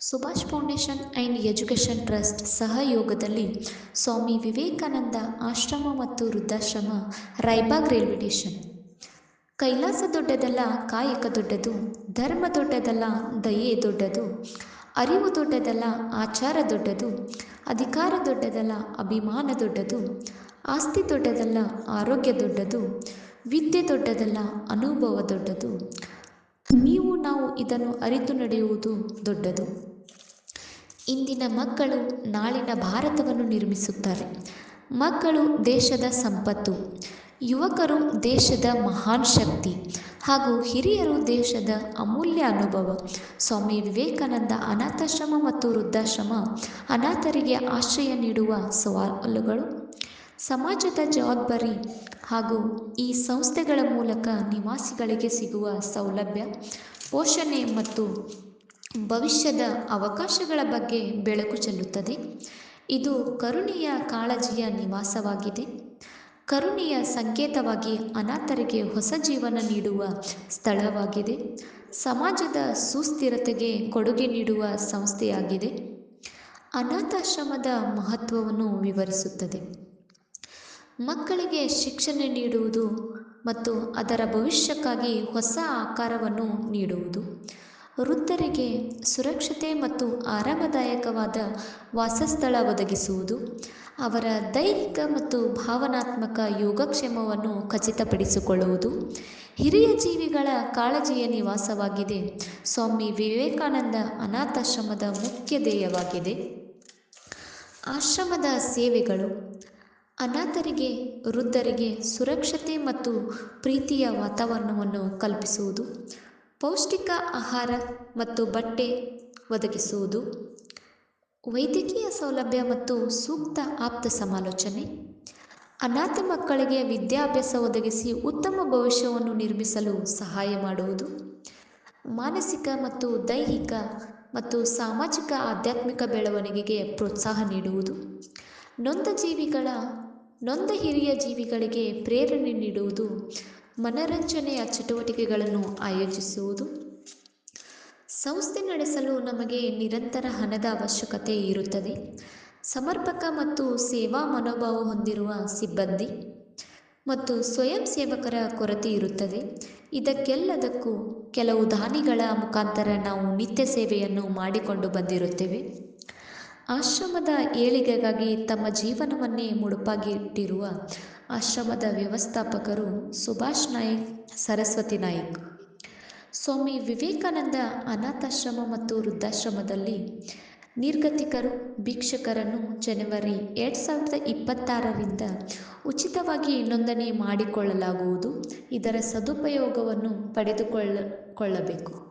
Subhash foundation and education trust ಸಹಯೋಗದಲ್ಲಿ ಸ್ವಾಮಿ ವಿವೇಕಾನಂದ ಆಶ್ರಮ ಮತ್ತು ವೃದ್ಧಾಶ್ರಮ ರೈಬಾಗ್ ರೈಲ್ವೆ ಸ್ಟೇಷನ್. ಕೈಲಾಸ ದೊಡ್ಡದಲ್ಲ, ಕಾಯಕ ದೊಡ್ಡದು, ಧರ್ಮ ದೊಡ್ಡದಲ್ಲ, ದಯೆ ದೊಡ್ಡದು, ಅರಿವು ದೊಡ್ಡದಲ್ಲ, ಆಚಾರ ದೊಡ್ಡದು, ಅಧಿಕಾರ ದೊಡ್ಡದಲ್ಲ, ಅಭಿಮಾನ ದೊಡ್ಡದು, ಆಸ್ತಿ ದೊಡ್ಡದಲ್ಲ, ಆರೋಗ್ಯ ದೊಡ್ಡದು, ವಿದ್ಯೆ ದೊಡ್ಡದಲ್ಲ, ಅನುಭವ ದೊಡ್ಡದು. ನೀವು ನಾವು ಇದನ್ನು ಅರಿತು ನಡೆಯುವುದು ದೊಡ್ಡದು. ಇಂದಿನ ಮಕ್ಕಳು ನಾಳಿನ ಭಾರತವನ್ನು ನಿರ್ಮಿಸುತ್ತಾರೆ. ಮಕ್ಕಳು ದೇಶದ ಸಂಪತ್ತು, ಯುವಕರು ದೇಶದ ಮಹಾನ್ ಶಕ್ತಿ ಹಾಗೂ ಹಿರಿಯರು ದೇಶದ ಅಮೂಲ್ಯ ಅನುಭವ. ಸ್ವಾಮಿ ವಿವೇಕಾನಂದ ಅನಾಥಾಶ್ರಮ ಮತ್ತು ವೃದ್ಧಾಶ್ರಮ ಅನಾಥರಿಗೆ ಆಶ್ರಯ ನೀಡುವ ಸವಾಲುಗಳು. ಸಮಾಜದ ಜವಾಬ್ದಾರಿ ಹಾಗೂ ಈ ಸಂಸ್ಥೆಗಳ ಮೂಲಕ ನಿವಾಸಿಗಳಿಗೆ ಸಿಗುವ ಸೌಲಭ್ಯ, ಪೋಷಣೆ ಮತ್ತು ಭವಿಷ್ಯದ ಅವಕಾಶಗಳ ಬಗ್ಗೆ ಬೆಳಕು ಚೆಲ್ಲುತ್ತದೆ. ಇದು ಕರುಣೆಯ ಕಾಳಜಿಯ ನಿವಾಸವಾಗಿದೆ. ಕರುಣೆಯ ಸಂಕೇತವಾಗಿ ಅನಾಥರಿಗೆ ಹೊಸ ಜೀವನ ನೀಡುವ ಸ್ಥಳವಾಗಿದೆ. ಸಮಾಜದ ಸುಸ್ಥಿರತೆಗೆ ಕೊಡುಗೆ ನೀಡುವ ಸಂಸ್ಥೆಯಾಗಿದೆ. ಅನಾಥಾಶ್ರಮದ ಮಹತ್ವವನ್ನು ವಿವರಿಸುತ್ತದೆ. ಮಕ್ಕಳಿಗೆ ಶಿಕ್ಷಣ ನೀಡುವುದು ಮತ್ತು ಅದರ ಭವಿಷ್ಯಕ್ಕಾಗಿ ಹೊಸ ಆಕಾರವನ್ನು ನೀಡುವುದು. ವೃದ್ಧರಿಗೆ ಸುರಕ್ಷತೆ ಮತ್ತು ಆರಾಮದಾಯಕವಾದ ವಾಸಸ್ಥಳ ಒದಗಿಸುವುದು, ಅವರ ದೈಹಿಕ ಮತ್ತು ಭಾವನಾತ್ಮಕ ಯೋಗಕ್ಷೇಮವನ್ನು ಖಚಿತಪಡಿಸಿಕೊಳ್ಳುವುದು, ಹಿರಿಯ ಜೀವಿಗಳ ಕಾಳಜಿಯ ನಿವಾಸವಾಗಿದೆ. ಸ್ವಾಮಿ ವಿವೇಕಾನಂದ ಅನಾಥಾಶ್ರಮದ ಮುಖ್ಯ ಧ್ಯೇಯವಾಗಿದೆ. ಆಶ್ರಮದ ಸೇವೆಗಳು, ಅನಾಥರಿಗೆ, ವೃದ್ಧರಿಗೆ ಸುರಕ್ಷತೆ ಮತ್ತು ಪ್ರೀತಿಯ ವಾತಾವರಣವನ್ನು ಕಲ್ಪಿಸುವುದು ಪೌಷ್ಟಿಕ ಆಹಾರ ಮತ್ತು ಬಟ್ಟೆ ಒದಗಿಸುವುದು, ವೈದ್ಯಕೀಯ ಸೌಲಭ್ಯ ಮತ್ತು ಸೂಕ್ತ ಆಪ್ತ ಸಮಾಲೋಚನೆ, ಅನಾಥ ಮಕ್ಕಳಿಗೆ ವಿದ್ಯಾಭ್ಯಾಸ ಒದಗಿಸಿ ಉತ್ತಮ ಭವಿಷ್ಯವನ್ನು ನಿರ್ಮಿಸಲು ಸಹಾಯ ಮಾಡುವುದು, ಮಾನಸಿಕ ಮತ್ತು ದೈಹಿಕ ಮತ್ತು ಸಾಮಾಜಿಕ ಆಧ್ಯಾತ್ಮಿಕ ಬೆಳವಣಿಗೆಗೆ ಪ್ರೋತ್ಸಾಹ ನೀಡುವುದು, ನೊಂದ ಜೀವಿಗಳ, ನೊಂದ ಹಿರಿಯ ಜೀವಿಗಳಿಗೆ ಪ್ರೇರಣೆ ನೀಡುವುದು ಮನರಂಜನೆಯ ಚಟುವಟಿಕೆಗಳನ್ನು ಆಯೋಜಿಸುವುದು. ಸಂಸ್ಥೆ ನಡೆಸಲು ನಮಗೆ ನಿರಂತರ ಹಣದ ಅವಶ್ಯಕತೆ ಇರುತ್ತದೆ. ಸಮರ್ಪಕ ಮತ್ತು ಸೇವಾ ಮನೋಭಾವ ಹೊಂದಿರುವ ಸಿಬ್ಬಂದಿ ಮತ್ತು ಸ್ವಯಂ ಸೇವಕರ ಕೊರತೆ ಇರುತ್ತದೆ. ಇದಕ್ಕೆಲ್ಲದಕ್ಕೂ ಕೆಲವು ದಾನಿಗಳ ಮುಖಾಂತರ ನಾವು ನಿತ್ಯ ಸೇವೆಯನ್ನು ಮಾಡಿಕೊಂಡು ಬಂದಿರುತ್ತೇವೆ. ಆಶ್ರಮದ ಏಳಿಗೆಗಾಗಿ ತಮ್ಮ ಜೀವನವನ್ನೇ ಮುಡುಪಾಗಿಟ್ಟಿರುವ ಆಶ್ರಮದ ವ್ಯವಸ್ಥಾಪಕರು ಸುಭಾಷ್ ನಾಯ್ಕ್, ಸರಸ್ವತಿ ನಾಯ್ಕ್. ಸ್ವಾಮಿ ವಿವೇಕಾನಂದ ಅನಾಥಾಶ್ರಮ ಮತ್ತು ವೃದ್ಧಾಶ್ರಮದಲ್ಲಿ ನಿರ್ಗತಿಕರು, ಭಿಕ್ಷಕರನ್ನು ಜನವರಿ ಎರಡು ಸಾವಿರದ ಇಪ್ಪತ್ತಾರರಿಂದ ಉಚಿತವಾಗಿ ನೋಂದಣಿ ಮಾಡಿಕೊಳ್ಳಲಾಗುವುದು. ಇದರ ಸದುಪಯೋಗವನ್ನು ಪಡೆದುಕೊಳ್ಳ, ಕೊಳ್ಳಬೇಕು.